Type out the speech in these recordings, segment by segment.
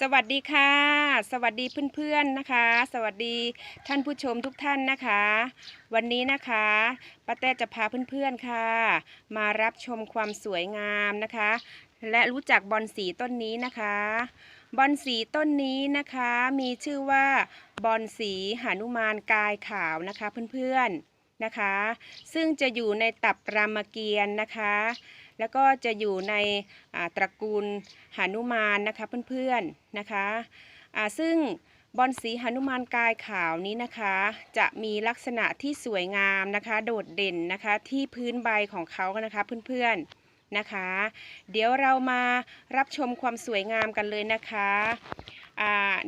สวัสดีค่ะ สวัสดีเพื่อนๆนะคะ สวัสดีท่านผู้ชมทุกท่านนะคะ วันนี้นะคะป้าแต้จะพาเพื่อนๆค่ะ มารับชมความสวยงามนะคะ และรู้จักบอนสีต้นนี้นะคะบอนสีต้นนี้นะคะมีชื่อว่าบอนสีหนุมานกายขาวนะคะเพื่อนๆนะคะ ซึ่งจะอยู่ในตับรามเกียรติ์นะคะ แล้วก็จะอยู่ในตระกูลหานุมานนะคะเพื่อนๆนะคะอ่าซึ่งบอนสีหนุมานกายขาวนี้นะคะ จะมีลักษณะที่สวยงามนะคะ โดดเด่นนะคะที่พื้นใบของเขานะคะเพื่อนๆนะคะ เดี๋ยวเรามารับชมความสวยงามกันเลยนะคะ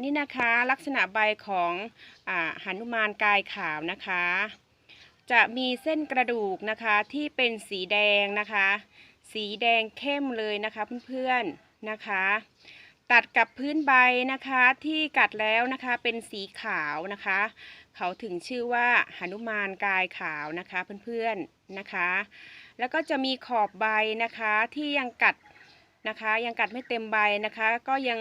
นี่นะคะลักษณะใบของอ่าหนุมานกายขาวนะคะ จะมีเส้นกระดูกนะคะที่เป็นสีแดงนะคะ สีแดงเข้มเลยนะคะเพื่อนๆนะคะ ตัดกับพื้นใบนะคะที่กัดแล้วนะคะเป็นสีขาวนะคะ เขาถึงชื่อว่าหนุมานกายขาวนะคะเพื่อนๆนะคะ แล้วก็จะมีขอบใบนะคะที่ยังกัดนะคะยังกัดไม่เต็มใบนะคะ ก็ยัง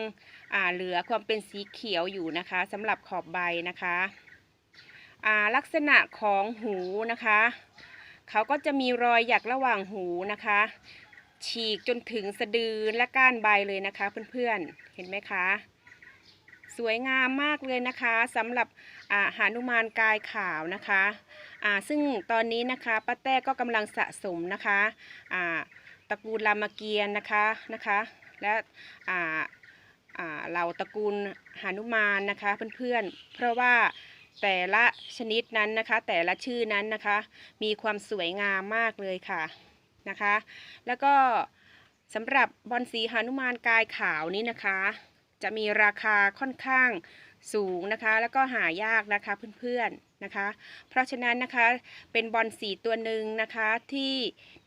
อ่าเหลือความเป็นสีเขียวอยู่นะคะสำหรับขอบใบนะคะอ่าลักษณะของหูนะคะ เขาก็จะมีรอยหยักระหว่างหูนะคะ ฉีกจนถึงสะดือและก้านใบเลยนะคะเพื่อนๆ เห็นไหมคะ สวยงามมากเลยนะคะสำหรับอาหานุมานกายขาวนะคะอ่าซึ่งตอนนี้นะคะป้าแต้ก็กำลังสะสมนะคะอ่าตระกูลรามเกียรตินะคะนะคะ และอาอ่าเหล่าตระกูลหานุมานนะคะเพื่อนๆ เพราะว่า แต่ละชนิดนั้นนะคะ แต่ละชื่อนั้นนะคะ มีความสวยงามมากเลยค่ะนะคะ แล้วก็สำหรับบอนสีหนุมานกายขาวนี้นะคะ จะมีราคาค่อนข้างสูงนะคะ แล้วก็หายากนะคะเพื่อนๆนะคะ เพราะฉะนั้นนะคะเป็นบอนสีตัวหนึ่งนะคะที่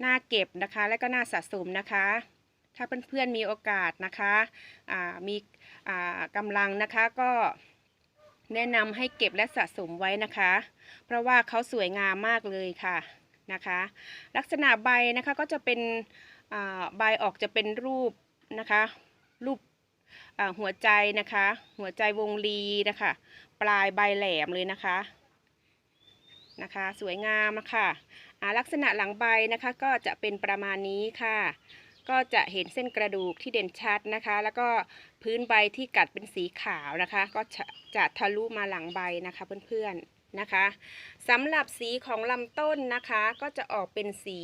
น่าเก็บนะคะและก็น่าสะสมนะคะ ถ้าเพื่อนๆมีโอกาสนะคะมีกำลังนะคะก็ แนะนำให้เก็บและสะสมไว้นะคะ เพราะว่าเขาสวยงามมากเลยค่ะนะคะ ลักษณะใบนะคะก็จะเป็นใบออกจะเป็นรูปนะคะ รูปหัวใจนะคะ หัวใจวงรีนะคะ ปลายใบแหลมเลยนะคะนะคะ สวยงามนะคะอ่าลักษณะหลังใบนะคะก็จะเป็นประมาณนี้ค่ะ ก็จะเห็นเส้นกระดูกที่เด่นชัดนะคะ แล้วก็พื้นใบที่กัดเป็นสีขาวนะคะ ก็จะจะทะลุมาหลังใบนะคะเพื่อนๆนะคะสำหรับสีของลำต้นนะคะก็จะออกเป็นสี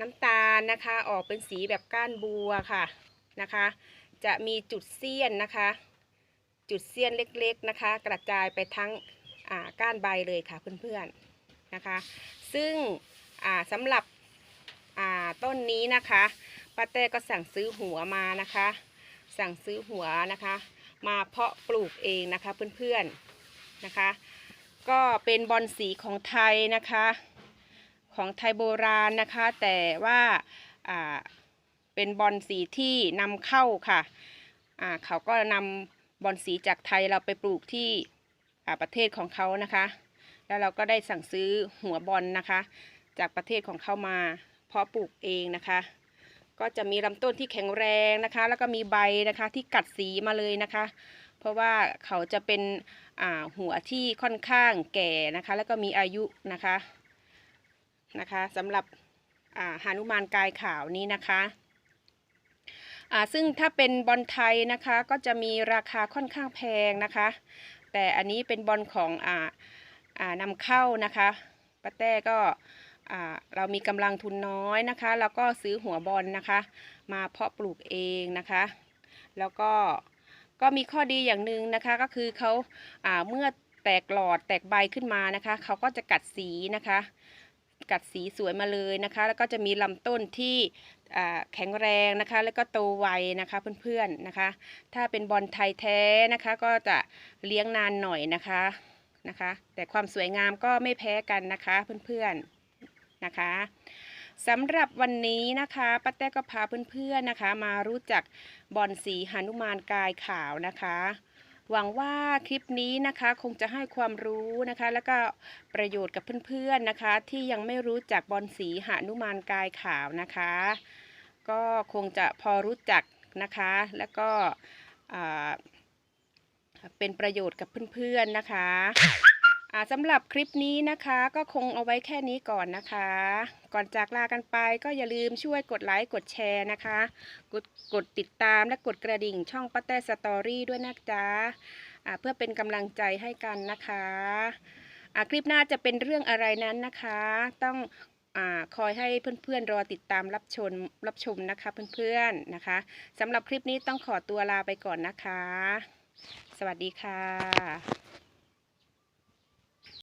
น้ำตาลนะคะ ออกเป็นสีแบบก้านบัวค่ะนะคะ จะมีจุดเสี้ยนนะคะ จุดเสี้ยนเล็กๆนะคะ กระจายไปทั้งก้านใบเลยค่ะเพื่อนๆนะคะ ซึ่งสำหรับ ต้นนี้นะคะป้าเต้ก็สั่งซื้อหัวมานะคะ สั่งซื้อหัวนะคะ มาเพาะปลูกเองนะคะเพื่อนๆนะคะ ก็เป็นบอนสีของไทยนะคะ ของไทยโบราณนะคะ แต่ว่าเป็นบอนสีที่นำเข้าค่ะเขาก็นำบอนสีจากไทยเราไปปลูกที่ประเทศของเขานะคะ แล้วเราก็ได้สั่งซื้อหัวบอลนะคะ จากประเทศของเขามาาะปลูกเองนะคะ ก็จะมีลำต้นที่แข็งแรงนะคะ แล้วก็มีใบนะคะที่กัดสีมาเลยนะคะ เพราะว่าเขาจะเป็นหัวที่ค่อนข้างแก่นะคะ แล้วก็มีอายุนะคะนะคะสำหรับอ่าหานุมานกายขาวนี้นะคะซึ่งถ้าเป็นบอลไทยนะคะก็จะมีราคาค่อนข้างแพงนะคะ แต่อันนี้เป็นบอลของอ่านำเข้านะคะป้าแต้ก็ เรามีกำลังทุนน้อยนะคะเราก็ซื้อหัวบอลนะคะ มาเพาะปลูกเองนะคะ แล้วก็ก็มีข้อดีอย่างหนึ่งนะคะก็คือเขาาเมื่อแตกหลอดแตกใบขึ้นมานะคะเขาก็จะกัดสีนะคะ กัดสีสวยมาเลยนะคะ แล้วก็จะมีลำต้นที่แข็งแรงนะคะ แล้วก็โตไวนะคะเพื่อนๆนะคะ ถ้าเป็นบอลไทยแท้นะคะ ก็จะเลี้ยงนานหน่อยนะคะนะคะ แต่ความสวยงามก็ไม่แพ้กันนะคะเพื่อนๆ นะคะสำหรับวันนี้นะคะป้าแต้ก็พาเพื่อนๆนะคะ มารู้จักบอลสีหนุมานกายขาวนะคะ หวังว่าคลิปนี้นะคะคงจะให้ความรู้นะคะ แล้วก็ประโยชน์กับเพื่อนๆนะคะ ที่ยังไม่รู้จักบอลสีหนุมานกายขาวนะคะ ก็คงจะพอรู้จักนะคะ แล้วก็เป็นประโยชน์กับเพื่อนๆนะคะ สำหรับคลิปนี้นะคะก็คงเอาไว้แค่นี้ก่อนนะคะ ก่อนจากลากันไปก็อย่าลืมช่วยกดไลค์กดแชร์นะคะ กดกดติดตามและกดกระดิ่งช่องป้าแต้สตอรี่ด้วยนะจ๊ะอ่าเพื่อเป็นกำลังใจให้กันนะคะอ่าคลิปหน้าจะเป็นเรื่องอะไรนั้นนะคะ ต้องอาคอยให้เพื่อนๆรอติดตามรับชมรับชมนะคะเพื่อนๆนะคะสำหรับคลิปนี้ต้องขอตัวลาไปก่อนนะคะ สวัสดีค่ะ